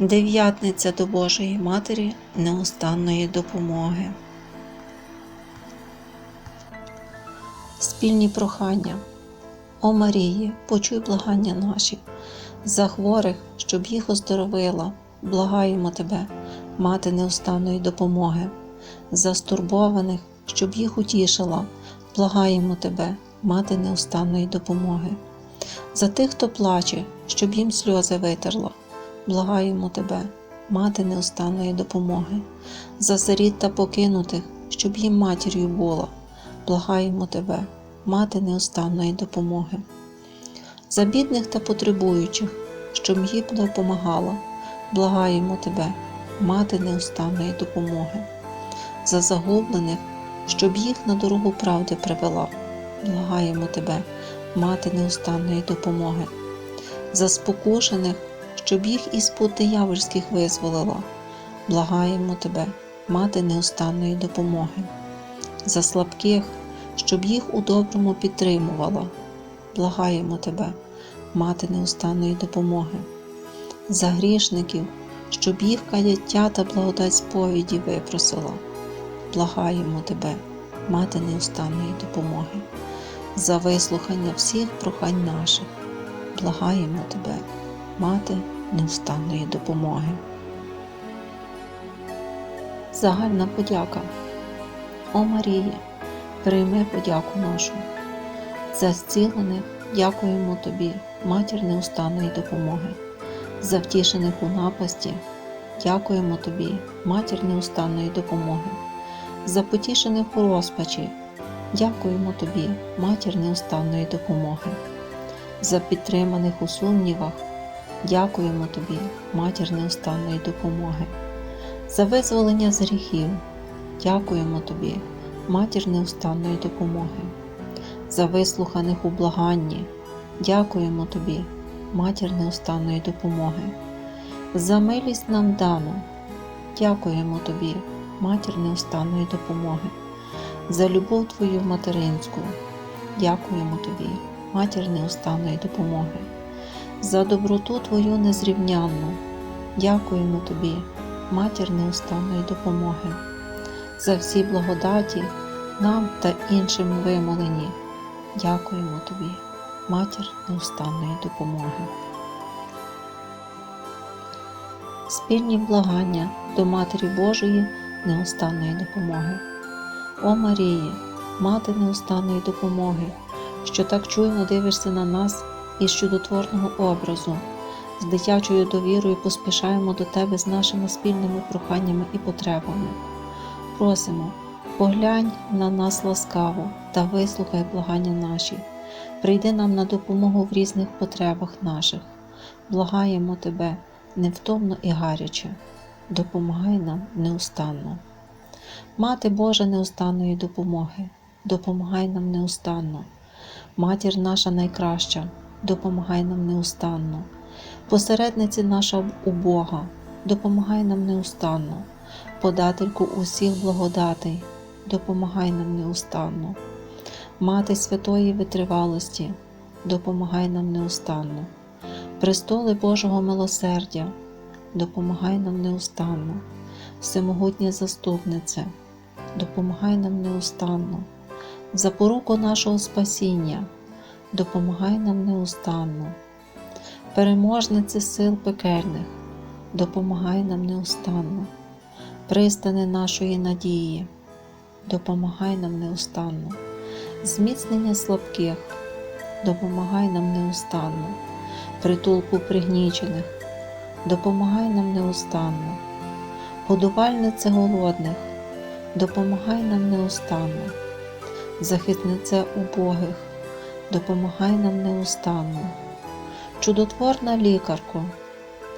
Дев'ятниця до Божої Матері неустанної допомоги. Спільні прохання. О Марії, почуй благання наші, за хворих, щоб їх оздоровила, благаємо Тебе, мати неустанної допомоги, за стурбованих, щоб їх утішила, благаємо Тебе, мати неустанної допомоги, за тих, хто плаче, щоб їм сльози витерла, благаємо Тебе, мати неустанної допомоги, за сиріт та покинутих, щоб їм матір'ю була, благаємо Тебе, мати неустанної допомоги, за бідних та потребуючих, щоб їм допомагала, благаємо Тебе, мати неустанної допомоги, за загублених, щоб їх на дорогу правди привела, благаємо Тебе, мати неустанної допомоги, за спокушених, щоб їх із пут диявольських визволила, благаємо Тебе, мати неустанної допомоги, за слабких, щоб їх у доброму підтримувала, благаємо Тебе, мати неустанної допомоги, за грішників, щоб їх каяття та благодать сповіді випросила, благаємо Тебе, мати неустанної допомоги, за вислухання всіх прохань наших, благаємо Тебе, мати неустанної допомоги. Загальна подяка. О Марії, прийми подяку нашу. За зцілених дякуємо Тобі, матір неустанної допомоги. За втішених у напасті дякуємо Тобі, матір неустанної допомоги. За потішених у розпачі дякуємо Тобі, матір неустанної допомоги. За підтриманих у сумнівах дякуємо Тобі, матір неустанної допомоги. За визволення з гріхів дякуємо Тобі, матір неустанної допомоги. За вислуханих у благанні дякуємо Тобі, матір неустанної допомоги. За милість нам дану дякуємо Тобі, матір неустанної допомоги. За любов Твою материнську дякуємо Тобі, матір неустанної допомоги. За доброту Твою незрівнянну дякуємо Тобі, матір неустанної допомоги. За всі благодаті нам та іншим вимолені. Дякуємо Тобі, матір неустанної допомоги. Спільні благання до Матері Божої неустанної допомоги. О Марії, мати неустанної допомоги, що так чуйно дивишся на нас із чудотворного образу, з дитячою довірою поспішаємо до Тебе з нашими спільними проханнями і потребами. Просимо, поглянь на нас ласкаво та вислухай благання наші. Прийди нам на допомогу в різних потребах наших. Благаємо Тебе невтомно і гаряче, допомагай нам неустанно. Мати Божа неустанної допомоги, допомагай нам неустанно. Матір наша найкраща, допомагай нам неустанно. Посередниці наша у Бога, допомагай нам неустанно. Подательку усіх благодатей, допомагай нам неустанно. Мати святої витривалості, допомагай нам неустанно. Престоли Божого милосердя, допомагай нам неустанно. Всемогутня заступниця, допомагай нам неустанно. Запоруку нашого спасіння, допомагай нам неустанно. Переможниці сил пекельних, допомагай нам неустанно. Пристани нашої надії, допомагай нам неустанно. Зміцнення слабких, допомагай нам неустанно. Притулку пригнічених, допомагай нам неустанно. Годувальнице голодних, допомагай нам неустанно. Захиснице убогих, допомагай нам неустанно. Чудотворна лікарко,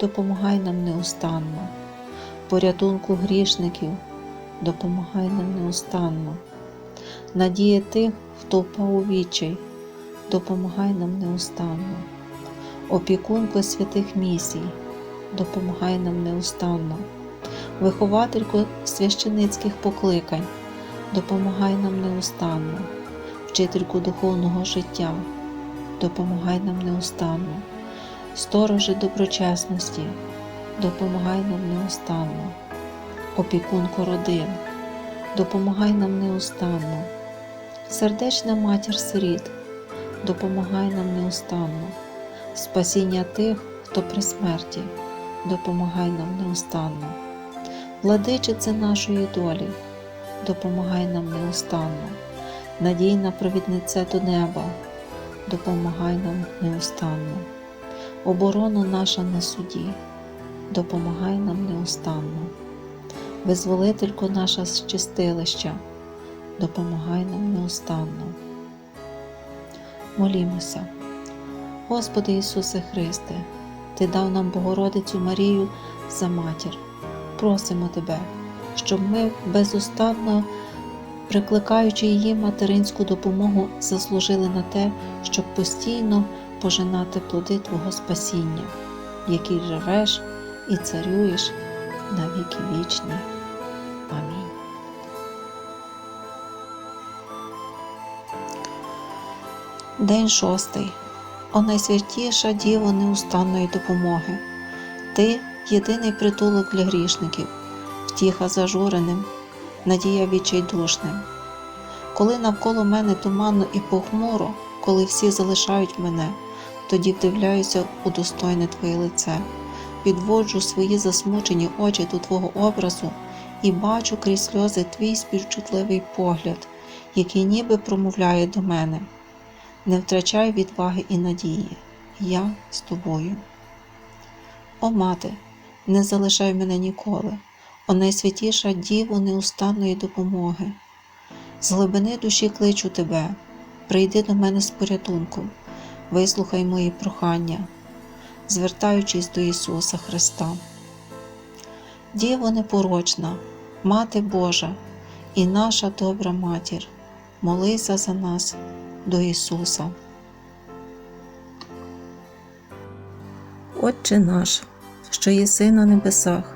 допомагай нам неустанно. Порятунку грішників, допомагай нам неустанно. Надія тих, хто впав у відчай, допомагай нам неустанно. Опікунко святих місій, допомагай нам неустанно. Вихователько священицьких покликань, допомагай нам неустанно, вчительку духовного життя, допомагай нам неустанно, сторожи доброчесності, допомагай нам неустанно. Опікунко родин, допомагай нам неустанно. Сердечна матір сиріт, допомагай нам неустанно. Спасіння тих, хто при смерті, допомагай нам неустанно. Владичице нашої долі, допомагай нам неустанно. Надійна провідниця до неба, допомагай нам неустанно. Оборону наша на суді, допомагай нам неустанно. Визволителько наша з чистилища, допомагай нам неустанно. Молімося. Господи Ісусе Христе, Ти дав нам Богородицю Марію за матір. Просимо Тебе, щоб ми безустанно, прикликаючи її материнську допомогу, заслужили на те, щоб постійно пожинати плоди Твого спасіння, в якій живеш і царюєш на віки вічні. Амінь. День шостий. О найсвятіша Діво неустанної допомоги. Ти єдиний притулок для грішників, втіха зажуреним, надія відчайдушним. Коли навколо мене туманно і похмуро, коли всі залишають мене, тоді вдивляюся у достойне Твоє лице, підводжу свої засмучені очі до Твого образу і бачу крізь сльози Твій співчутливий погляд, який ніби промовляє до мене. Не втрачай відваги і надії, я з тобою. О мати, не залишай мене ніколи, о найсвятіша Діво неустанної допомоги. З глибини душі кличу тебе, прийди до мене з порятунком, вислухай мої прохання, звертаючись до Ісуса Христа. Діво непорочна, Мати Божа і наша добра матір, молися за нас до Ісуса. Отче наш, що єси на небесах,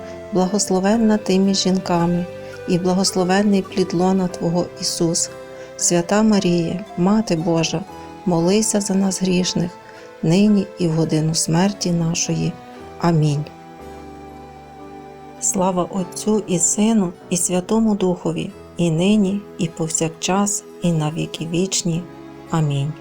благословенна ти між жінками, і благословенний плід лона Твого Ісус. Свята Маріє, Мати Божа, молися за нас грішних, нині і в годину смерті нашої. Амінь. Слава Отцю і Сину, і Святому Духові, і нині, і повсякчас, і на віки вічні. Амінь.